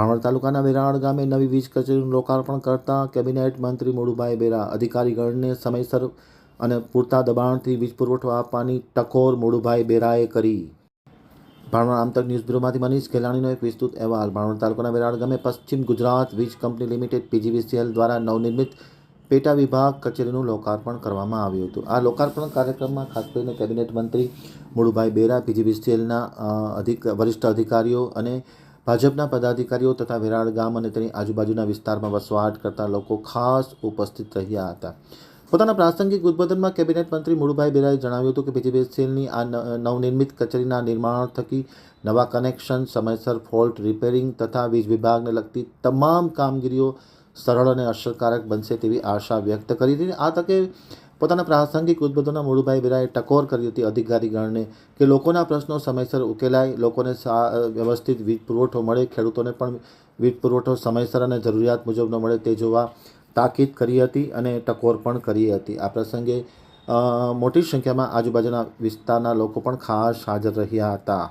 ભાણવડ તાલુકાના વેરાવળ ગામે નવી વીજ કચેરીનું લોકાર્પણ કરતા કેબિનેટ મંત્રી મોડુભાઈ બેરા અધિકારીગણને સમયસર અને પૂરતા દબાણથી વીજ પુરવઠો આપવાની ટકોર મોડુભાઈ બેરાએ કરી. ભાણવડ આમતક ન્યૂઝ બ્યુરોમાંથી મનીષ ખેલાણીનો એક વિસ્તૃત અહેવાલ. ભાણવડ તાલુકાના વેરાવળ ગામે પશ્ચિમ ગુજરાત વીજ કંપની લિમિટેડ પીજીવીસીએલ દ્વારા નવનિર્મિત પેટા વિભાગ કચેરીનું લોકાર્પણ કરવામાં આવ્યું હતું. આ લોકાર્પણ કાર્યક્રમમાં ખાસ કરીને કેબિનેટ મંત્રી મુળુભાઈ બેરા, પીજીવીસીએલના અધિક, વરિષ્ઠ અધિકારીઓ અને ભાજપના પદાધિકારીઓ તથા વેરાળ ગામ અને તેની આજુબાજુના વિસ્તારમાં વસવાટ કરતા લોકો ખાસ ઉપસ્થિત રહ્યા હતા. પોતાના પ્રાસંગિક ઉદ્બોધનમાં કેબિનેટ મંત્રી મુળુભાઈ બેરાએ જણાવ્યું હતું કે પીજીવીસીએલની આ નવનિર્મિત કચેરીના નિર્માણ થકી નવા કનેક્શન, સમયસર ફોલ્ટ રિપેરિંગ તથા વીજ વિભાગને લગતી તમામ કામગીરીઓ સરળ અને અસરકારક બનશે તેવી આશા વ્યક્ત કરી હતી. આ તકે પોતાના પ્રાસંગિક ઉદ્બોધનમાં મુળુભાઈ બેરાએ ટકોર કરી હતી અધિકારીગણને કે લોકોના પ્રશ્નો સમયસર ઉકેલાય, લોકોને વ્યવસ્થિત વીજ પુરવઠો મળે, ખેડૂતોને પણ વીજ પુરવઠો સમયસર અને જરૂરિયાત મુજબનો મળે તે જોવા તાકીદ કરી હતી અને ટકોર પણ કરી હતી. આ પ્રસંગે મોટી સંખ્યામાં આજુબાજુના વિસ્તારના લોકો પણ ખાસ હાજર રહ્યા હતા.